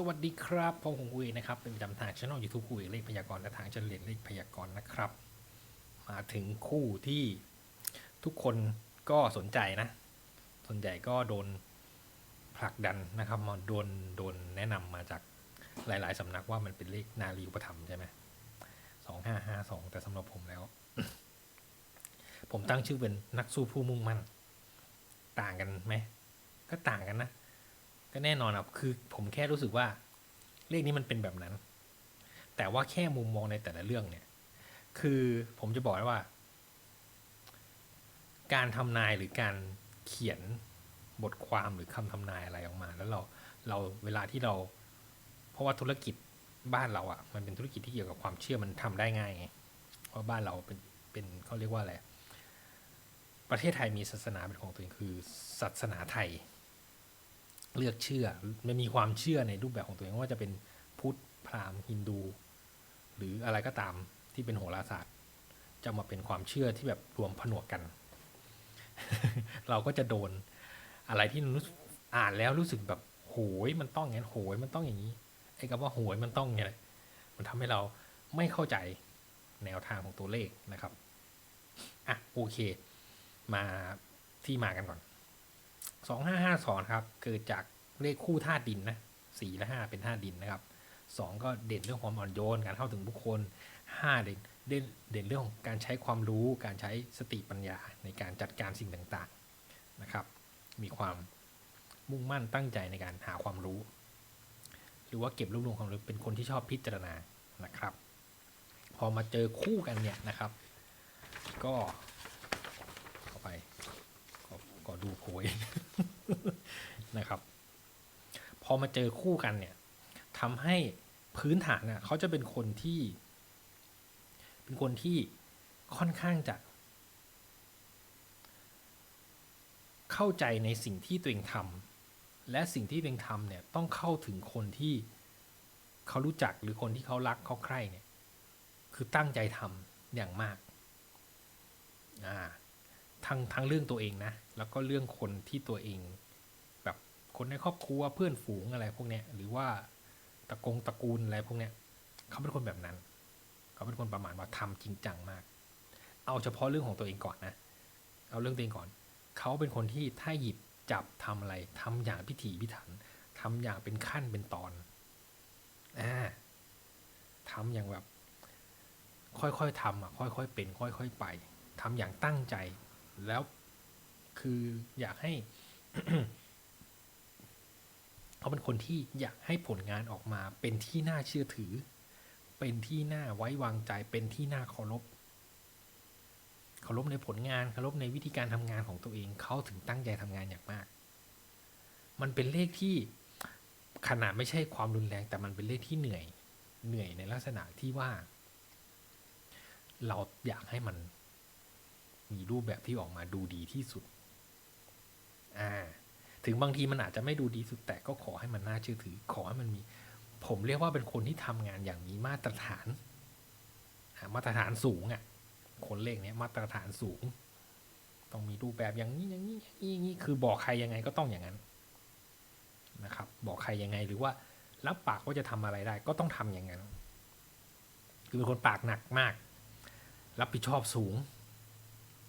สวัสดีครับผมหงอุยนะครับ เป็นประจำทางช่องยูทูบคุยเลขพยากรณ์และทางเฉลี่ยเลขพยากรณ์นะครับ มาถึงคู่ที่ทุกคนก็สนใจนะส่วนใหญ่ก็โดนผลักดันนะครับมาโดนโดนแนะนำมาจากหลาย ๆสำนักว่ามันเป็นเลขนารีอุปถัมใช่ไหมสองห้าห้าสองแต่สำหรับผมแล้ว ผมตั้งชื่อเป็นนักสู้ผู้มุ่งมั่น ต่างกันไหมก็ต่างกันนะ ก็แน่นอนครับคือผมแค่รู้สึกว่าเลขนี้มันเป็นแบบนั้น แต่ว่าแค่มุมมองในแต่ละเรื่องเนี่ย คือผมจะบอกว่า การทำนายหรือการเขียนบทความหรือคำทำนายอะไรออกมา แล้วเราเราเวลาที่เรา เพราะว่าธุรกิจบ้านเราอะ่ะ มันเป็นธุรกิจที่เกี่ยวกับความเชื่อมันทำได้ง่ายไงเพราะบ้านเราเป็นเป็นเขาเรียกว่าอะไรประเทศไทยมีศาสนาเป็นของตัวเองคือศาสนาไทย เลือกเชื่อมันมีความเชื่อในรูปแบบของตัวเองว่าจะเป็นพุทธพราหมณ์ฮินดู หรืออะไรก็ตามที่เป็นโหราศาสตร์ จะมาเป็นความเชื่อที่แบบรวมผนวกกัน เราก็จะโดนอะไรที่รู้สึกอ่านแล้วรู้สึกแบบโหยมันต้องอย่างนั้นโหยมันต้องอย่างนี้ไอ้คำว่าโหยมันต้องอย่างไรมันทำให้เราไม่เข้าใจแนวทางของตัวเลขนะครับอะโอเค มาที่มากันก่อน สองห้าห้าสองครับเกิดจากเลขคู่ธาตุดินนะสี่และห้าเป็นธาตุดินนะครับสองก็เด่นเรื่องความอ่อนโยนการเข้าถึงบุคคลห้าเด่นเด่นเด่นเรื่องของการใช้ความรู้ การใช้สติปัญญาในการจัดการสิ่งต่างๆนะครับ มีความมุ่งมั่นตั้งใจในการหาความรู้ หรือว่าเก็บรวบรวมความรู้เป็นคนที่ชอบพิจารณานะครับ พอมาเจอคู่กันเนี่ยนะครับ ก็เข้าไปก็ก็ดูโพย นะครับ พอมาเจอคู่กันเนี่ยทำให้พื้นฐานน่ะเขาจะเป็นคนที่ เป็นคนที่ค่อนข้างจะ เข้าใจในสิ่งที่ตัวเองทำและสิ่งที่ตัวเองทำเนี่ยต้องเข้าถึงคนที่เขารู้จักหรือคนที่เขารักเขาใคร่เนี่ย คือตั้งใจทำอย่างมาก อ่า ทั้งทั้งเรื่องตัวเองนะ แล้วก็เรื่องคนที่ตัวเอง แบบคนในครอบครัวเพื่อนฝูงอะไรพวกเนี้ยหรือว่าตระกงตระกูลอะไรพวกเนี้ยเขาเป็นคนแบบนั้น เขาเป็นคนประมาณว่าทำจริงจังมาก เอาเฉพาะเรื่องของตัวเองก่อนนะ เอาเรื่องตัวเองก่อน เขาเป็นคนที่ถ้าหยิบจับทำอะไรทำอย่างพิถีพิถันทำอย่างเป็นขั้นเป็นตอนอ่าทำอย่างแบบ ค่อยๆทำอะค่อยๆเป็น ค่อย ๆ ไปทำอย่างตั้งใจ แล้วคืออยากให้ เขาเป็นคนที่อยากให้ผลงานออกมาเป็นที่น่าเชื่อถือ เป็นที่น่าไว้วางใจ เป็นที่น่าเคารพเคารพในผลงานเคารพในวิธีการทำงานของตัวเองเขาถึงตั้งใจทำงานอย่างมาก มันเป็นเลขที่ขนาดไม่ใช่ความรุนแรง แต่มันเป็นเลขที่เหนื่อย เหนื่อยในลักษณะที่ว่า เราอยากให้มัน มีรูปแบบที่ออกมาดูดีที่สุด อ่า ถึงบางทีมันอาจจะไม่ดูดีสุดแต่ก็ขอให้มันน่าเชื่อถือ ขอให้มันมี ผมเรียกว่าเป็นคนที่ทำงานอย่างมีมาตรฐานมาตรฐานสูงอะ่ะ คนเลขเนี้ยมาตรฐานสูง ต้องมีรูปแบบอย่างนี้อย่างนี้อย่างนี้อย่างนี้คือบอกใครยังไงก็ต้องอย่างนั้นนะครับ บอกใครยังไงหรือว่ารับปากว่าจะทำอะไรได้ ก็ต้องทำอย่างนั้น คือเป็นคนปากหนักมาก รับผิดชอบสูง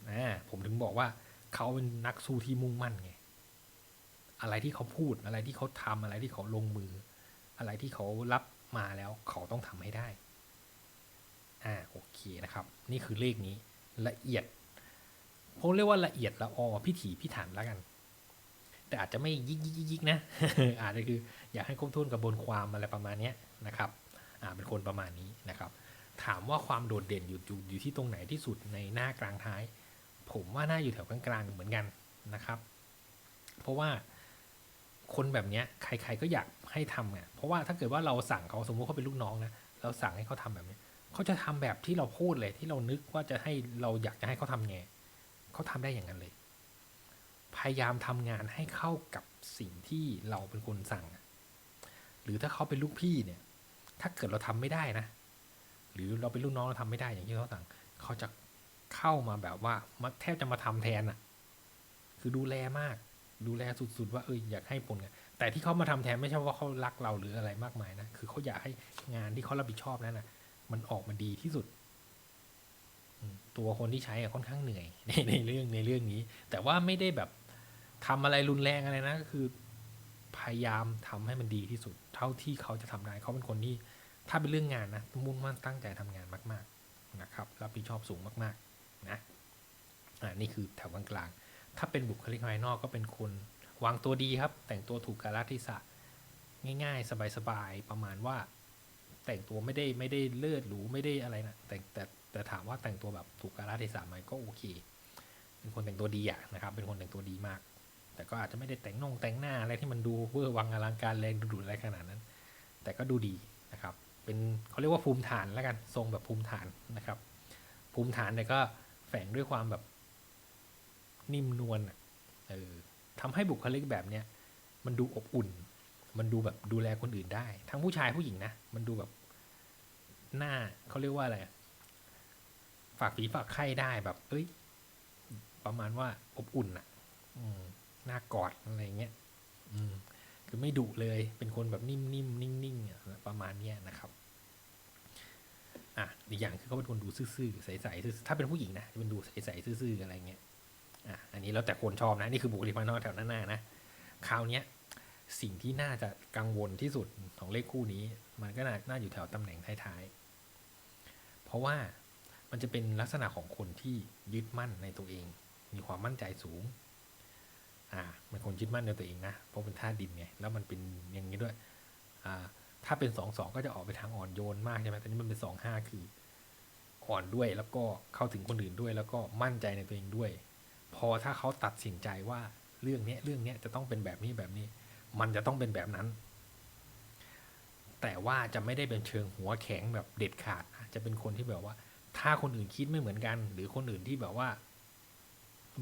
นะผมถึงบอกว่าเขาเป็นนักสู้ที่มุ่งมั่นไง อะไรที่เขาพูดอะไรที่เขาทำอะไรที่เขาลงมือ อะไรที่เขารับมาแล้วเขาต้องทำให้ได้ อ่าโอเคนะครับ นี่คือเลขนี้ละเอียดผมเรียกว่าละเอียดละออพิถีพิถันแล้วกัน แต่อาจจะไม่ยิกยิกยิกนะ อาจจะคืออยากให้ครบถ้วนกระบวนความอะไรประมาณนี้นะครับ อ่าเป็นคนประมาณนี้นะครับ ถามว่าความโดดเด่นอยู่อยู่อยู่ที่ตรงไหนที่สุดในหน้ากลางท้าย ผมว่าน่าอยู่แถวกลางๆเหมือนกันนะครับ เพราะว่าคนแบบนี้ใครๆก็อยากให้ทำไงเพราะว่าถ้าเกิดว่าเราสั่งเขาสมมติเขาเป็นลูกน้องนะเราสั่งให้เขาทำแบบนี้เขาจะทำแบบที่เราพูดเลยที่เรานึกว่าจะให้เราอยากจะให้เขาทำไงเขาทำได้อย่างนั้นเลย พยายามทำงานให้เข้ากับสิ่งที่เราเป็นคนสั่ง หรือถ้าเขาเป็นลูกพี่เนี่ย ถ้าเกิดเราทำไม่ได้นะ หรือเราเป็นลูกน้องเราทำไม่ได้อย่างที่เขาสั่งเขาจะ เข้ามาแบบว่ามาแทบจะมาทำแทนอะ คือดูแลมาก ดูแลสุดๆ ว่าเอออยากให้ผลงานแต่ที่เขามาทำแทนไม่ใช่ว่าเขารักเราหรืออะไรมากมายนะคือเขาอยากให้งานที่เขารับผิดชอบนั้นนะมันออกมาดีที่สุดตัวคนที่ใช้อะค่อนข้างเหนื่อยในในเรื่องในเรื่องนี้ แต่ว่าไม่ได้แบบทำอะไรรุนแรงอะไรนะก็คือ พยายามทำให้มันดีที่สุด เท่าที่เขาจะทำได้เขาเป็นคนที่ถ้าเป็นเรื่องงานนะมุ่งมั่นตั้งใจทำงานมาก ๆนะครับ รับผิดชอบสูงมาก ๆ นะอ่านี่คือแถวกลางๆถ้าเป็นบุคลิกภายนอกก็เป็นคนวางตัวดีครับ แต่งตัวถูกกาลเทศะง่ายๆ สบายๆ ประมาณว่า แต่งตัวไม่ได้ไม่ได้เลือดหรูไม่ได้อะไรนะแต่แต่แต่ถามว่าแต่งตัวแบบถูกกาลเทศะไหมก็โอเค เป็นคนแต่งตัวดีอะนะครับ เป็นคนแต่งตัวดีมาก แต่ก็อาจจะไม่ได้แต่งนงแต่งหน้าอะไรที่มันดูเวอร์วังอลังการแรงดูดอะไรขนาดนั้น แต่ก็ดูดีนะครับ เป็นเขาเรียกว่าภูมิฐานแล้วกันทรงแบบภูมิฐานนะครับ ภูมิฐานเนี่ยก็ แฝงด้วยความแบบนิ่มนวลอะเออทำให้บุคลิกแบบเนี้ยมันดูอบอุ่น มันดูแบบดูแลคนอื่นได้ ทั้งผู้ชายผู้หญิงนะ มันดูแบบหน้าเขาเรียกว่าอะไร ฝากฝีฝากไข้ได้แบบ เอ้ย ประมาณว่าอบอุ่นอะหน้ากอดอะไรเงี้ยคือไม่ดุเลย เป็นคนแบบนิ่มๆนิ่งๆประมาณเนี้ยนะครับ อะอีกอย่างคือเขาเป็นคนดูซื่อๆใสๆถ้าเป็นผู้หญิงนะจะเป็นดูใสๆซื่อๆอะไรเงี้ยอะอันนี้แล้วแต่คนชอบนะนี่คือบุคลิกภายนอกแถวหน้าๆนะคราวเนี้ยสิ่งที่น่าจะกังวลที่สุดของเลขคู่นี้ มันก็น่าน่าอยู่แถวตำแหน่งท้ายๆ เพราะว่ามันจะเป็นลักษณะของคนที่ยึดมั่นในตัวเอง มีความมั่นใจสูง อ่าเป็นคนยึดมั่นในตัวเองนะเพราะเป็นธาตุดินไงแล้วมันเป็นอย่างนี้ด้วย อ่า ถ้าเป็นสองสองก็จะออกไปทางอ่อนโยนมากใช่ไหมแต่นี่มันเป็นสองห้าคือ อ่อนด้วยแล้วก็เข้าถึงคนอื่นด้วย แล้วก็มั่นใจในตัวเองด้วย พอถ้าเขาตัดสินใจว่าเรื่องเนี้ยเรื่องเนี้ยจะต้องเป็นแบบนี้แบบนี้ มันจะต้องเป็นแบบนั้น แต่ว่าจะไม่ได้เป็นเชิงหัวแข็งแบบเด็ดขาดจะเป็นคนที่แบบว่า ถ้าคนอื่นคิดไม่เหมือนกัน หรือคนอื่นที่แบบว่า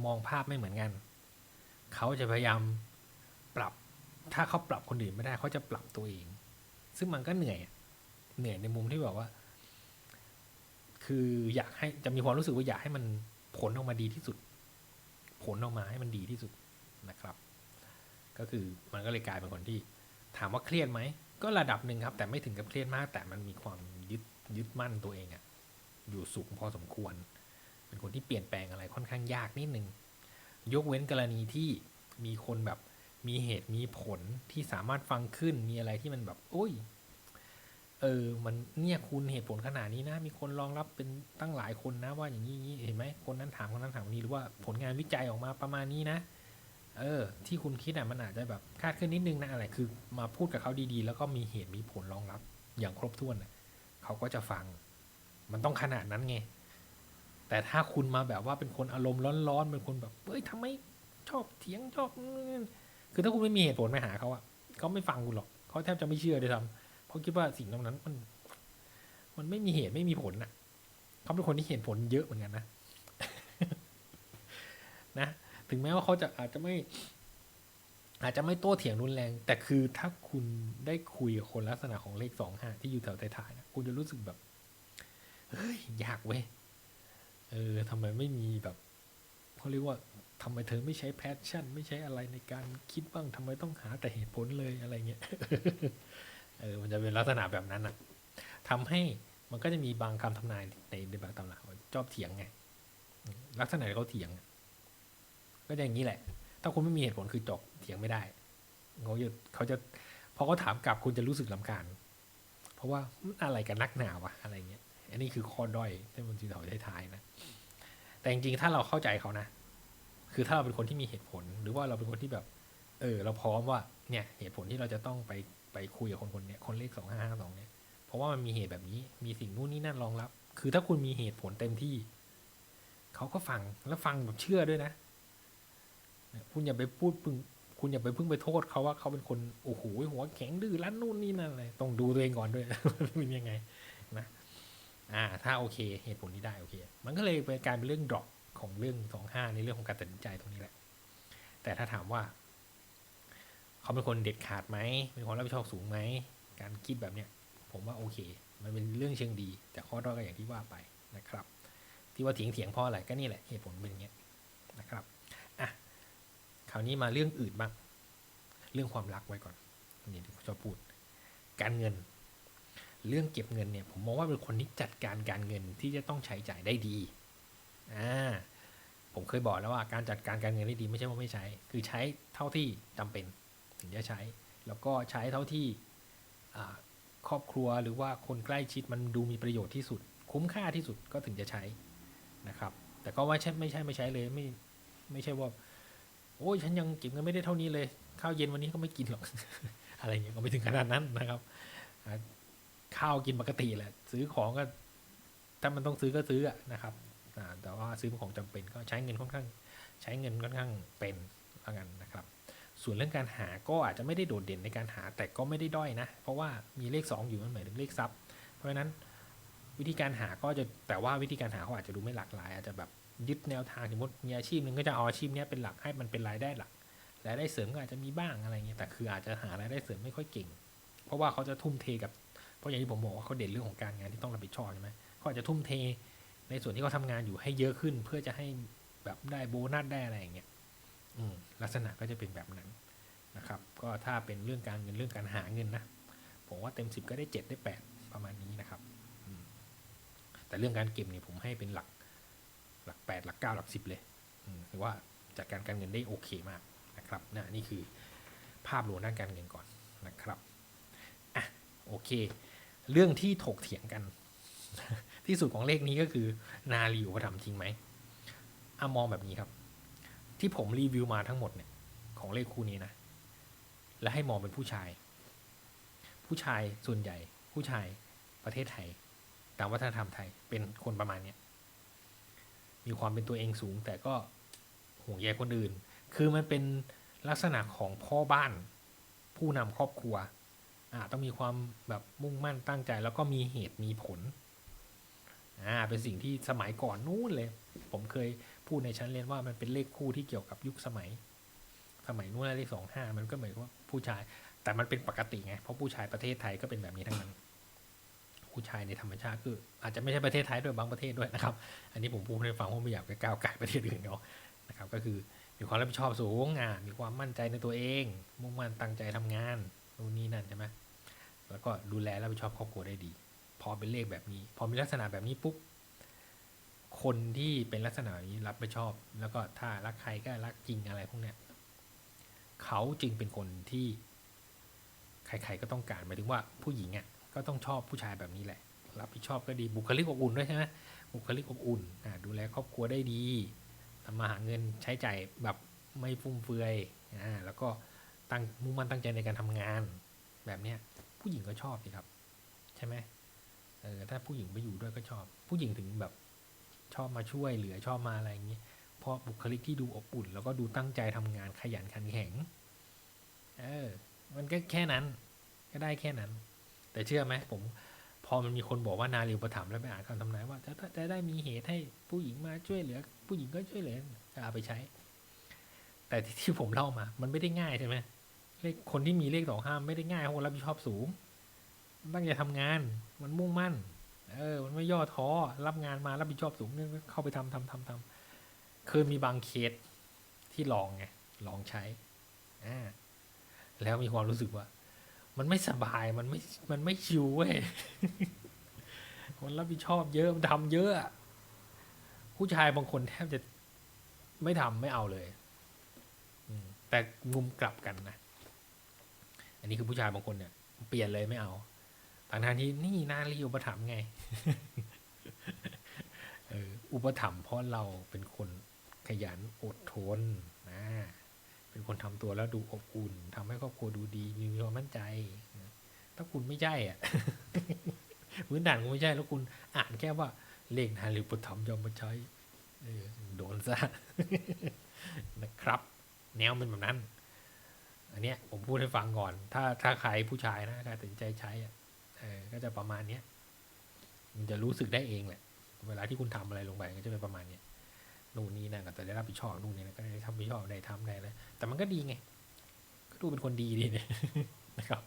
มองภาพไม่เหมือนกัน เขาจะพยายามปรับ ถ้าเขาปรับคนอื่นไม่ได้เขาจะปรับตัวเอง ซึ่งมันก็เหนื่อยเหนื่อยในมุมที่แบบว่า คืออยากให้จะมีความรู้สึกว่าอยากให้มันผลออกมาดีที่สุด ผลออกมาให้มันดีที่สุดนะครับ ก็คือมันก็เลยกลายเป็นคนที่ ถามว่าเครียดไหมก็ระดับหนึ่งครับ แต่ไม่ถึงกับเครียดมาก แต่มันมีความยึดยึดมั่นตัวเองอะอยู่สูงพอสมควร เป็นคนที่เปลี่ยนแปลงอะไรค่อนข้างยากนิดนึงยกเว้นกรณีที่มีคนแบบ มีเหตุมีผลที่สามารถฟังขึ้นมีอะไรที่มันแบบโอ้ยเออมันเนี่ยคุณเหตุผลขนาดนี้นะ มีคนรองรับเป็นตั้งหลายคนนะ ว่าอย่างนี้เห็นไหมคนนั้นถามคนนั้นถามคนนี้หรือว่าผลงานวิจัยออกมาประมาณนี้นะ เออ ที่คุณคิดอะมันอาจจะแบบคาดเคลื่อนนิดนึงนะอะไรคือ มาพูดกับเขาดีๆ แล้วก็มีเหตุมีผลรองรับ อย่างครบถ้วนนะเขาก็จะฟัง มันต้องขนาดนั้นไงแต่ถ้าคุณมาแบบว่าเป็นคนอารมณ์ร้อนๆเป็นคนแบบเอ้ยทำไมชอบเถียงชอบ คือถ้าคุณไม่มีเหตุผลไปหาเขาอะเขาไม่ฟังคุณหรอกเขาแทบจะไม่เชื่อด้วยซ้ำเพราะคิดว่าสิ่งตรงนั้นมัน มันไม่มีเหตุไม่มีผลนะเขาเป็นคนที่เหตุผลเยอะเหมือนกันนะนะ ถึงแม้ว่าเขาจะอาจจะไม่ อาจจะไม่โต้เถียงรุนแรง แต่คือถ้าคุณได้คุยกับคนลักษณะของเลขสองห้าที่อยู่แถวท้ายๆนะคุณจะรู้สึกแบบเฮ้ยยากเว้ยเออทำไมไม่มีแบบเขาเรียกว่า ทำไมเธอไม่ใช้แพชชั่น ไม่ใช้อะไรในการคิดบ้างทำไมต้องหาแต่เหตุผลเลยอะไรเงี้ยเออมันจะเป็นลักษณะแบบนั้นอะทำให้มันก็จะมีบางคำทำนายในในบางตำราชอบเถียงไงลักษณะเขาเถียง ก็จะอย่างนี้แหละ ถ้าคุณไม่มีเหตุผลคือจบเถียงไม่ได้เขาจะเขาจะพอเขาถามกลับคุณจะรู้สึกลำคาญเพราะว่าอะไรกันนักหนาวะอะไรเงี้ย อันนี้คือข้อด้อยที่มันจะถอยท้ายๆนะแต่จริงๆถ้าเราเข้าใจเขานะ คือถ้าเราเป็นคนที่มีเหตุผล หรือว่าเราเป็นคนที่แบบ เออ เราพร้อมว่าเนี่ยเหตุผลที่เราจะต้องไปไปคุยกับคนคนเนี้ยคนเลขสองห้าห้าสองเนี่ยเพราะว่ามันมีเหตุแบบนี้มีสิ่งนู่นนี่นั่นรองรับ คือถ้าคุณมีเหตุผลเต็มที่เขาก็ฟังแล้วฟังแบบเชื่อด้วยนะ คุณอย่าไปพูดพึงคุณอย่าไปพิ่งไปโทษเขาว่าเขาเป็นคนโอ้โหหัวแข็งดื้อรั้นนู่นนี่นั่นอะไรต้องดูตัวเองก่อนด้วยเป็นยังไงนะอ่าถ้าโอเค เหตุผลที่ได้โอเค มันก็เลยเป็นการเป็นเรื่องดรอป ของเรื่องสองห้าในเรื่องของการตัดสินใจตรงนี้แหละ แต่ถ้าถามว่า เขาเป็นคนเด็ดขาดไหมมีความรับผิดชอบสูงไหมการคิดแบบเนี้ย ผมว่าโอเค มันเป็นเรื่องเชิงดี แต่ข้อด้อยก็อย่างที่ว่าไปนะครับ ที่ว่าเถียงเถียงเพราะอะไรก็นี่แหละเหตุผลเป็นอย่างเงี้ยนะครับอะคราวนี้มาเรื่องอื่นบ้างเรื่องความรักไว้ก่อนนี่ที่ผมชอบพูด การเงิน เรื่องเก็บเงินเนี่ย ผมมองว่าเป็นคนที่จัดการการเงินที่จะต้องใช้จ่ายได้ดี อ่าผมเคยบอกแล้วว่าการจัดการการเงินได้ดีไม่ใช่ว่าไม่ใช้ คือใช้เท่าที่จำเป็นถึงจะใช้ แล้วก็ใช้เท่าที่ครอบครัวหรือว่าคนใกล้ชิดมันดูมีประโยชน์ที่สุด คุ้มค่าที่สุดก็ถึงจะใช้นะครับ แต่ก็ว่าใช่ไม่ใช่ไม่ใช้เลยไม่ไม่ใช่ว่า โอ้ยฉันยังเก็บเงินไม่ได้เท่านี้เลยข้าวเย็นวันนี้ก็ไม่กินหรอกอะไรเงี้ยก็ไม่ถึงขนาดนั้นนะครับข้าวกินปกติแหละซื้อของก็ถ้ามันต้องซื้อก็ซื้อนะครับ แต่ว่าซื้อของจำเป็นก็ใช้เงินค่อนข้าง ใช้เงินค่อนข้างเป็นละกันนะครับ ส่วนเรื่องการหาก็อาจจะไม่ได้โดดเด่นในการหาแต่ก็ไม่ได้ด้อยนะ เพราะว่ามีเลข 2 อยู่มันหมายถึงเลขทรัพย์เพราะฉะนั้นวิธีการหาก็จะแต่ว่าวิธีการหาเขาอาจจะดูไม่หลากหลาย อาจจะแบบยึดแนวทางสมมติมีอาชีพหนึ่งก็จะเอาอาชีพนี้เป็นหลักให้มันเป็นรายได้หลักรายได้เสริมก็อาจจะมีบ้างอะไรเงี้ยแต่คืออาจจะหารายได้เสริมไม่ค่อยเก่ง เพราะว่าเขาจะทุ่มเทกับเพราะอย่างที่ผมบอกว่าเขาเด่นเรื่องของการงานที่ต้องรับผิดชอบใช่ไหมเขาอาจจะทุ่มเท ในส่วนที่เขาทำงานอยู่ให้เยอะขึ้น เพื่อจะให้แบบได้โบนัสได้อะไรอย่างเงี้ยอืมลักษณะก็จะเป็นแบบนั้นนะครับ ก็ถ้าเป็นเรื่องการเงินเรื่องการหาเงินนะผมว่าเต็มสิบก็ได้เจ็ดได้แปดประมาณนี้นะครับ แต่เรื่องการเก็บเนี่ยผมให้เป็นหลักหลักแปดหลักเก้าหลักสิบเลยถือว่าจัดการการเงินได้โอเคมากนะครับนะนี่คือภาพรวมด้านการเงินก่อนนะครับอะโอเค เรื่องที่ถกเถียงกัน ที่สุดของเลขนี้ก็คือนารีอุปถัมภ์จริงไหมอะมองแบบนี้ครับ ที่ผมรีวิวมาทั้งหมดเนี่ย ของเลขคู่นี้นะ และให้มองเป็นผู้ชาย ผู้ชายส่วนใหญ่ ผู้ชายประเทศไทย ตามวัฒนธรรมไทยเป็นคนประมาณเนี้ยมีความเป็นตัวเองสูง แต่ก็ห่วงใยคนอื่น คือมันเป็นลักษณะของพ่อบ้าน ผู้นำครอบครัว อ่าต้องมีความแบบมุ่งมั่นตั้งใจ แล้วก็มีเหตุมีผล อ่าเป็นสิ่งที่สมัยก่อนนู้นเลย ผมเคยพูดในชั้นเรียนว่ามันเป็นเลขคู่ที่เกี่ยวกับยุคสมัย สมัยนู้นเลขสองห้ามันก็เหมือนว่าผู้ชาย แต่มันเป็นปกติไงเพราะผู้ชายประเทศไทยก็เป็นแบบนี้ทั้งนั้น ผู้ชายในธรรมชาติคือ อาจจะไม่ใช่ประเทศไทยด้วยบางประเทศด้วยนะครับ อันนี้ผมพูดให้ฟังเพราะไม่อยากไปก้าวไก่ประเทศอื่นเขาะนะครับก็คือมีความรับผิดชอบสูงอ่ามีความมั่นใจในตัวเอง มุ่งมั่นตั้งใจทำงานนู่นนี่นั่นใช่ไหมแล้วก็ดูแลรับผิดชอบครอบครัวได้ดี อเป็นเลขแบบนี้ พอมีลักษณะแบบนี้ปุ๊บคนที่เป็นลักษณะแบบนี้รับผิดชอบ แล้วก็ถ้ารักใครก็รักจริงอะไรพวกเนี้ยเขาจึงเป็นคนที่ใครๆก็ต้องการหมายถึงว่าผู้หญิงอะก็ต้องชอบผู้ชายแบบนี้แหละ รับผิดชอบก็ดีบุคลิกอบอุ่นด้วยใช่ไหมบุคลิกอบอุ่นอ่าดูแลครอบครัวได้ดีทำมาหาเงินใช้จ่ายแบบไม่ฟุ่มเฟือยอ่าแล้วก็ตั้งมุ่งมั่นตั้งใจในการทำงานแบบเนี้ยผู้หญิงก็ชอบสิครับ ใช่ไหม เออถ้าผู้หญิงไปอยู่ด้วยก็ชอบ ผู้หญิงถึงแบบชอบมาช่วยเหลือชอบมาอะไรอย่างนี้เพราะบุคลิกที่ดูอบอุ่น แล้วก็ดูตั้งใจทำงานขยันขันแข็ง เออ มันก็แค่นั้น ก็ได้แค่นั้น แต่เชื่อไหมผม พอมันมีคนบอกว่านารีอุปถัมแล้วไปอ่านคำทำนายว่าจะจะได้มีเหตุให้ผู้หญิงมาช่วยเหลือ ผู้หญิงก็ช่วยเหลือก็เอาไปใช้ แต่ที่ผมเล่ามา มันไม่ได้ง่ายใช่ไหมเลขคนที่มีเลขสองห้ามไม่ได้ง่ายเพราะคนรับผิดชอบสูง ตั้งใจทำงาน มันมุ่งมั่น เออ มันไม่ย่อท้อ รับงานมารับผิดชอบสูงเนี่ยเข้าไปทำทำทำทำเคยมีบางเคสที่ลองไง ลองใช้ อ่า แล้วมีความรู้สึกว่า มันไม่สบาย มันไม่ มันไม่ชิวเว้ย คนรับผิดชอบเยอะมันทำเยอะ ผู้ชายบางคนแทบจะไม่ทำไม่เอาเลย แต่มุมกลับกันนะ อันนี้คือผู้ชายบางคนเนี่ย เปลี่ยนเลยไม่เอา ต่างทางที่นี่นารีอุปถัมภ์ไงอุปถัมภ์เพราะเราเป็นคนขยันอดทนนะ เป็นคนทำตัวแล้วดูอบอุ่นทำให้ครอบครัวดูดีมีความมั่นใจ ถ้าคุณไม่ใช่อะพื้นฐานคุณไม่ใช่แล้วคุณอ่านแค่ว่าเลขนารีอุปถัมภ์ยอมมาใช้โดนซะนะครับ แนวเป็นแบบนั้น อันเนี้ยผมพูดให้ฟังก่อน ถ้าถ้าใครผู้ชายนะใครตัดสินใจใช้อะ ออก็จะประมาณเนี้ยมันจะรู้สึกได้เองแหละ เวลาที่คุณทำอะไรลงไปก็จะเป็นประมาณเนี้ยนู่นนี่นั่นก็จะได้รับผิดชอบนู่นนี่นั่นก็ได้ทำผิดชอบได้ทำได้เลยแต่มันก็ดีไง ก็ดูเป็นคนดีดีเนี่ยนะครับ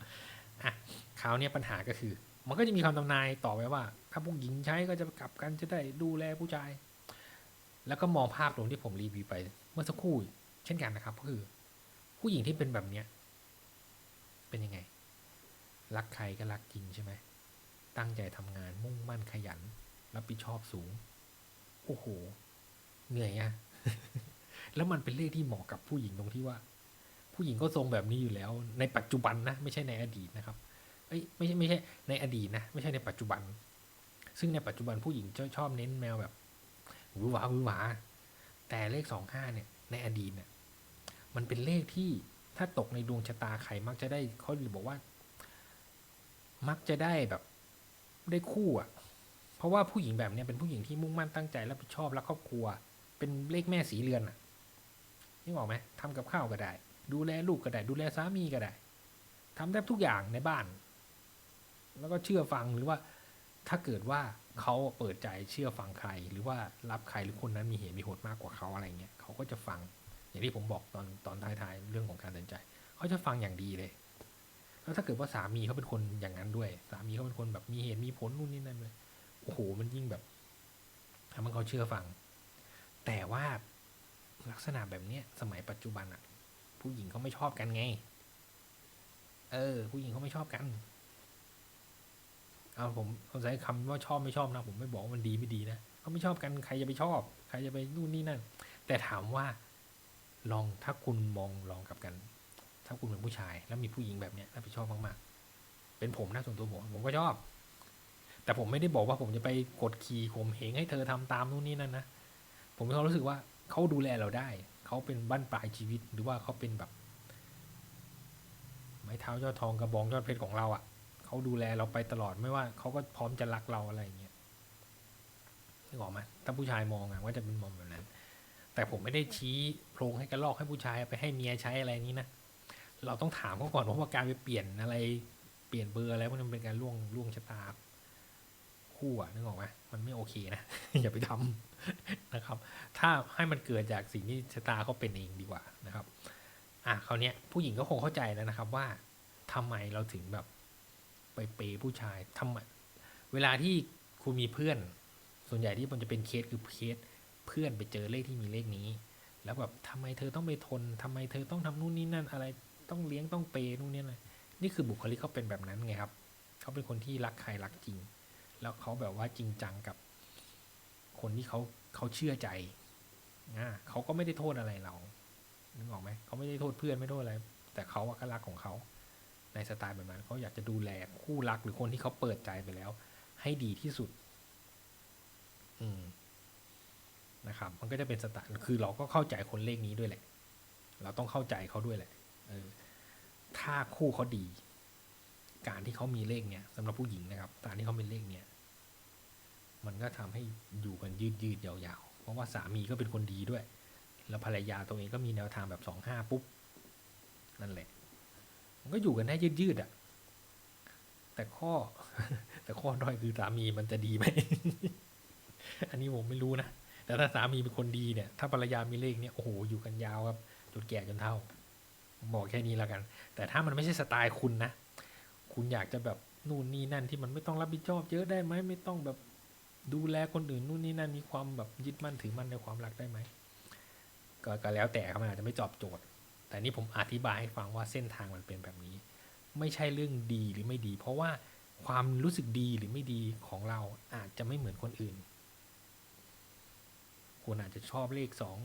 อะคราวเนี้ยปัญหาก็คือ มันก็จะมีคำทำนายต่อไปว่า ถ้าผู้หญิงใช้ก็จะกลับกันจะได้ดูแลผู้ชาย แล้วก็มองภาพรวมที่ผมรีวิวไป เมื่อสักครู่ เช่นกันนะครับก็คือ ผู้หญิงที่เป็นแบบเนี้ย เป็นยังไง รักใครก็รักจริงใช่ไหม ตั้งใจทำงานมุ่งมั่นขยัน รับผิดชอบสูง โอ้โห เหนื่อยอะแล้วมันเป็นเลขที่เหมาะกับผู้หญิงตรงที่ว่า ผู้หญิงก็ทรงแบบนี้อยู่แล้ว ในปัจจุบันนะ ไม่ใช่ในอดีตนะครับ เอ้ยไม่ใช่ไม่ใช่ในอดีตนะ ไม่ใช่ในปัจจุบัน ซึ่งในปัจจุบันผู้หญิงชอบชอบเน้นแมวแบบหวือหวาหวือหวา แต่เลขสองห้าเนี่ย ในอดีตเนี่ยมันเป็นเลขที่ถ้าตกในดวงชะตาใครมักจะได้เขาบอกว่า มักจะได้แบบได้คู่อะ เพราะว่าผู้หญิงแบบเนี้ยเป็นผู้หญิงที่มุ่งมั่นตั้งใจรับผิดชอบรักครอบครัว เป็นเลขแม่สีเรือนอะนี่บอกไหมทำกับข้าวก็ได้ ดูแลลูกก็ได้ ดูแลสามีก็ได้ทำได้ทุกอย่างในบ้าน แล้วก็เชื่อฟังหรือว่าถ้าเกิดว่าเขาเปิดใจเชื่อฟังใคร หรือว่ารับใครหรือคนนั้นมีเหตุมีผลมากกว่าเขาอะไรเงี้ยเขาก็จะฟัง อย่างที่ผมบอกตอนตอนท้ายๆเรื่องของการตัดสินใจ เขาจะฟังอย่างดีเลย แล้วถ้าเกิดว่าสามีเขาเป็นคนอย่างนั้นด้วย สามีเขาเป็นคนแบบมีเหตุมีผลนู่นนี่นั่นเลยโอ้โหมันยิ่งแบบทำให้เขาเชื่อฟัง แต่ว่าลักษณะแบบเนี้ยสมัยปัจจุบันอะผู้หญิงเขาไม่ชอบกันไง เออ ผู้หญิงเขาไม่ชอบกัน เอาผมเอาใช้คำว่าชอบไม่ชอบนะ ผมไม่บอกว่ามันดีไม่ดีนะเขาไม่ชอบกันใครจะไปชอบ ใครจะไปนู่นนี่นั่น แต่ถามว่า ลองถ้าคุณมองลองกลับกัน ถ้าคุณเป็นผู้ชาย แล้วมีผู้หญิงแบบเนี้ยรับผิดชอบมากๆ เป็นผมนะส่วนตัวผมผมก็ชอบ แต่ผมไม่ได้บอกว่าผมจะไปกดขี่ข่มเหงให้เธอทำตามนู่นนี่นั่นนะผมมีความรู้สึกว่าเขาดูแลเราได้ เขาเป็นบ้านปลายชีวิตหรือว่าเขาเป็นแบบ ไม้เท้ายอดทองกระบองยอดเพชรของเราอะ่ะเขาดูแลเราไปตลอดไม่ว่าเขาก็พร้อมจะรักเราอะไรอย่างเงี้ยนึกออกไหมถ้าผู้ชายมองอะว่าจะเป็นมองแบบนั้น แต่ผมไม่ได้ชี้โพรงให้กระลอกให้ผู้ชายไปให้เมียใช้อะไรนี้นะ เราต้องถามเขาก่อนว่าการไปเปลี่ยนอะไร เปลี่ยนเบอร์อะไรพวกนั้นเป็นการล่วงล่วงชะตาคู่อะนึกออกไหมมันไม่โอเคนะ อย่าไปทำนะครับ ถ้าให้มันเกิดจากสิ่งที่ชะตาเขาเป็นเองดีกว่านะครับ อะคราวนี้ยผู้หญิงก็คงเข้าใจแล้วนะครับว่าทำไมเราถึงแบบไปเปย์ผู้ชายทำไมเวลาที่คุณมีเพื่อน ส่วนใหญ่ที่มันจะเป็นเคสคือเคสเพื่อนไปเจอเลขที่มีเลขนี้ แล้วแบบทำไมเธอต้องไปทนทำไมเธอต้องทำนู่นนี่นั่นอะไร ต้องเลี้ยงต้องเปย์นู่นนี่อะนี่คือบุคลิกเขาเป็นแบบนั้นไงครับ เขาเป็นคนที่รักใครรักจริง แล้วเขาแบบว่าจริงจังกับ คนที่เขาเขาเชื่อใจอ่าเขาก็ไม่ได้โทษอะไรเรานึกออกไหมเขาไม่ได้โทษเพื่อนไม่โทษอะไร แต่เขาก็รักของเขาในสไตล์แบบนั้นเขาอยากจะดูแลคู่รักหรือคนที่เขาเปิดใจไปแล้ว ให้ดีที่สุด อืมนะครับ มันก็จะเป็นสไตล์คือเราก็เข้าใจคนเลขนี้ด้วยแหละ เราต้องเข้าใจเขาด้วยแหละ ถ้าคู่เขาดี การที่เขามีเลขเนี้ยสำหรับผู้หญิงนะครับ การที่เขาเป็นเลขเนี้ยมันก็ทำให้อยู่กันยืดยืดยาวๆ เพราะว่าสามีก็เป็นคนดีด้วย แล้วภรรยาตัวเองก็มีแนวทางแบบสองห้าปุ๊บ นั่นแหละ มันก็อยู่กันได้ยืดยืดอะแต่ข้อ แต่ข้อด้อยคือสามีมันจะดีไหม อันนี้ผมไม่รู้นะ แต่ถ้าสามีเป็นคนดีเนี่ย ถ้าภรรยามีเลขเนี่ย โอ้โห อยู่กันยาวครับ จนแก่จนเฒ่า บอกแค่นี้แล้วกัน แต่ถ้ามันไม่ใช่สไตล์คุณนะ คุณอยากจะแบบนู่นนี่นั่นที่มันไม่ต้องรับผิดชอบเยอะได้ไหมไม่ต้องแบบดูแลคนอื่นนู่นนี่นั่นมีความแบบยึดมั่นถือมั่นในความรักได้ไหมก็ก็แล้วแต่ครับมันอาจจะไม่ตอบโจทย์ แต่นี่ผมอธิบายให้ฟังว่าเส้นทางมันเป็นแบบนี้ ไม่ใช่เรื่องดีหรือไม่ดี เพราะว่าความรู้สึกดีหรือไม่ดีของเราอาจจะไม่เหมือนคนอื่นคุณอาจจะชอบเลขสอง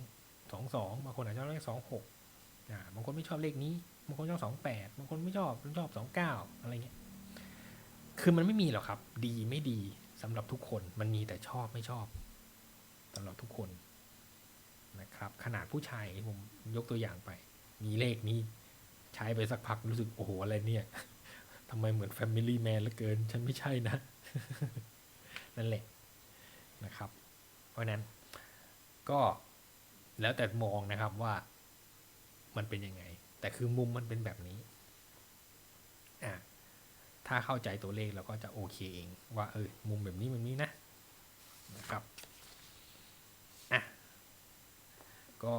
สองสองบางคนอาจจะชอบเลขสองหก บางคนไม่ชอบเลขนี้ บางคนชอบสองแปดบางคนไม่ชอบชอบสองเก้าอะไรเงี้ย คือมันไม่มีหรอกครับ ดีไม่ดีสำหรับทุกคน มันมีแต่ชอบไม่ชอบสำหรับทุกคนนะครับ ขนาดผู้ชายผมยกตัวอย่างไป มีเลขนี้ ใช้ไปสักพักรู้สึกโอ้โหอะไรเนี่ยทำไมเหมือน Family Man เหลือเกิน ฉันไม่ใช่นะ นั่นแหละนะครับ เพราะนั้นก็แล้วแต่มองนะครับว่า มันเป็นยังไง แต่คือมุมมันเป็นแบบนี้อะถ้าเข้าใจตัวเลขเราก็จะโอเคเอง ว่าเออมุมแบบนี้มันมีนะนะครับอะก็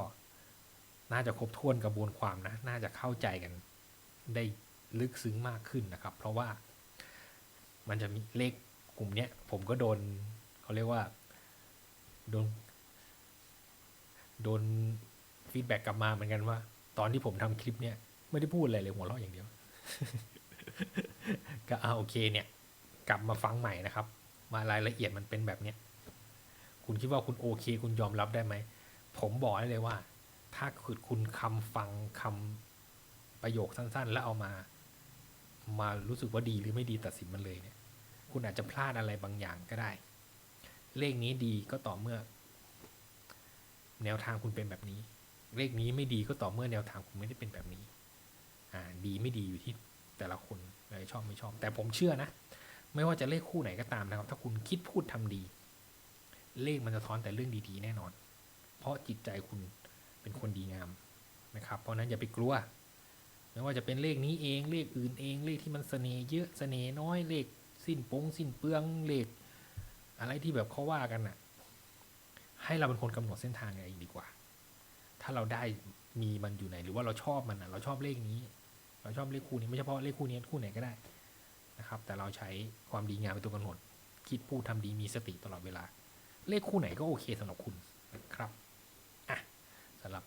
น่าจะครบถ้วนกระบวนความนะ น่าจะเข้าใจกันได้ลึกซึ้งมากขึ้นนะครับ เพราะว่ามันจะมีเลขกลุ่มเนี้ย ผมก็โดนเขาเรียกว่า โดน โดนฟีดแบ็กกลับมาเหมือนกันว่า ตอนที่ผมทำคลิปเนี่ย ไม่ได้พูดอะไรเลยหัวเราะอย่างเดียว ก็เอาโอเคเนี่ย กลับมาฟังใหม่นะครับ มารายละเอียดมันเป็นแบบเนี้ยคุณคิดว่าคุณโอเค คุณยอมรับได้ไหม ผมบอกได้เลยว่า ถ้าคือคุณคำฟังคำประโยคสั้น ๆ แล้วเอามา มารู้สึกว่าดีหรือไม่ดีตัดสินมันเลยเนี่ย คุณอาจจะพลาดอะไรบางอย่างก็ได้ เลขนี้ดีก็ต่อเมื่อ แนวทางคุณเป็นแบบนี้ เลขนี้ไม่ดีก็ต่อเมื่อแนวทางคุณไม่ได้เป็นแบบนี้ อ่า ดีไม่ดีอยู่ที่แต่ละคนเลยชอบไม่ชอบ แต่ผมเชื่อนะ ไม่ว่าจะเลขคู่ไหนก็ตามนะครับ ถ้าคุณคิดพูดทำดี เลขมันจะท้อนแต่เรื่องดีๆ แน่นอน เพราะจิตใจคุณเป็นคนดีงามนะครับ เพราะนั้นอย่าไปกลัว ไม่ว่าจะเป็นเลขนี้เอง เลขอื่นเอง เลขที่มันเสน่ห์เยอะเสน่ห์น้อย เลขสิ้นปงสิ้นเปลือง เลข อะไรที่แบบเขาว่ากันน่ะ ให้เราเป็นคนกำหนดเส้นทางเองดีกว่า ถ้าเราได้มีมันอยู่ไหน หรือว่าเราชอบมันอะเราชอบเลขนี้ เราชอบเลขคู่นี้ไม่เฉพาะเลขคู่นี้คู่ไหนก็ได้นะครับ แต่เราใช้ความดีงามเป็นตัวกำหนด คิดพูดทำดีมีสติตลอดเวลา เลขคู่ไหนก็โอเคสำหรับคุณนะครับอะสำหรับ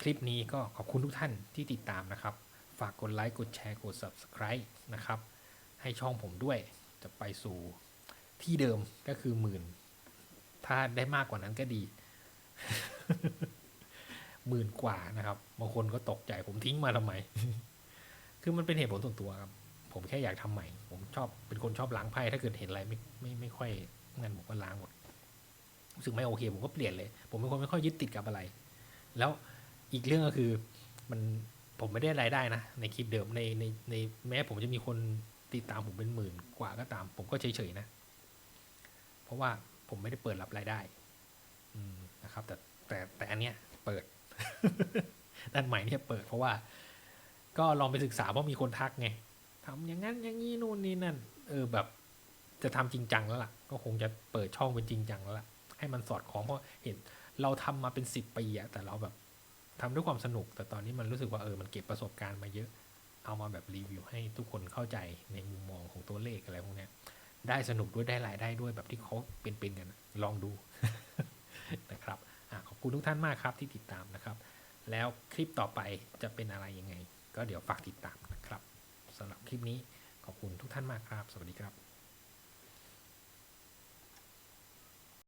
คลิปนี้ก็ขอบคุณทุกท่านที่ติดตามนะครับ ฝากกดไลค์กดแชร์กด subscribe นะครับ ให้ช่องผมด้วยจะไปสู่ที่เดิมก็คือหมื่น ถ้าได้มากกว่านั้นก็ดี หมื่นกว่านะครับบางคนก็ตกใจผมทิ้งมาทำไม คือมันเป็นเหตุผลส่วนตัวครับ ผมแค่อยากทำใหม่ ผมชอบเป็นคนชอบล้างไพ่ถ้าเกิดเห็นอะไรไม่ไม่ไม่ค่อยงั้นผมก็ล้างหมดรู้สึกไม่โอเค ผมก็เปลี่ยนเลย ผมเป็นคนไม่ค่อยยึดติดกับอะไร แล้วอีกเรื่องก็คือมันผมไม่ได้รายได้นะ ในคลิปเดิมในในในแม้ผมจะมีคนติดตามผมเป็นหมื่นกว่าก็ตาม ผมก็เฉยๆนะ เพราะว่าผมไม่ได้เปิดรับรายได้ อืมนะครับ แต่แต่แต่อันเนี้ยเปิด ด้านใหม่เนี่ยเปิดเพราะว่า ก็ลองไปศึกษาเพราะมีคนทักไงทำอย่างนั้นอย่างนี้นู่นนี่นั่น เออแบบจะทำจริงจังแล้วล่ะ ก็คงจะเปิดช่องเป็นจริงจังแล้วล่ะ ให้มันสอดคล้องเพราะเห็นเราทำมาเป็นสิบปีอะแต่เราแบบทำด้วยความสนุก แต่ตอนนี้มันรู้สึกว่าเออมันเก็บประสบการณ์มาเยอะ เอามาแบบรีวิวให้ทุกคนเข้าใจในมุมมองของตัวเลขอะไรพวกเนี้ย ได้สนุกด้วยได้รายได้ด้วยแบบที่เขาเป็นๆกันลองดูนะครับ ขอบคุณทุกท่านมากครับที่ติดตามนะครับ แล้วคลิปต่อไปจะเป็นอะไรยังไง ก็เดี๋ยวฝากติดตามนะครับสำหรับคลิปนี้ขอบคุณทุกท่านมากครับ สวัสดีครับ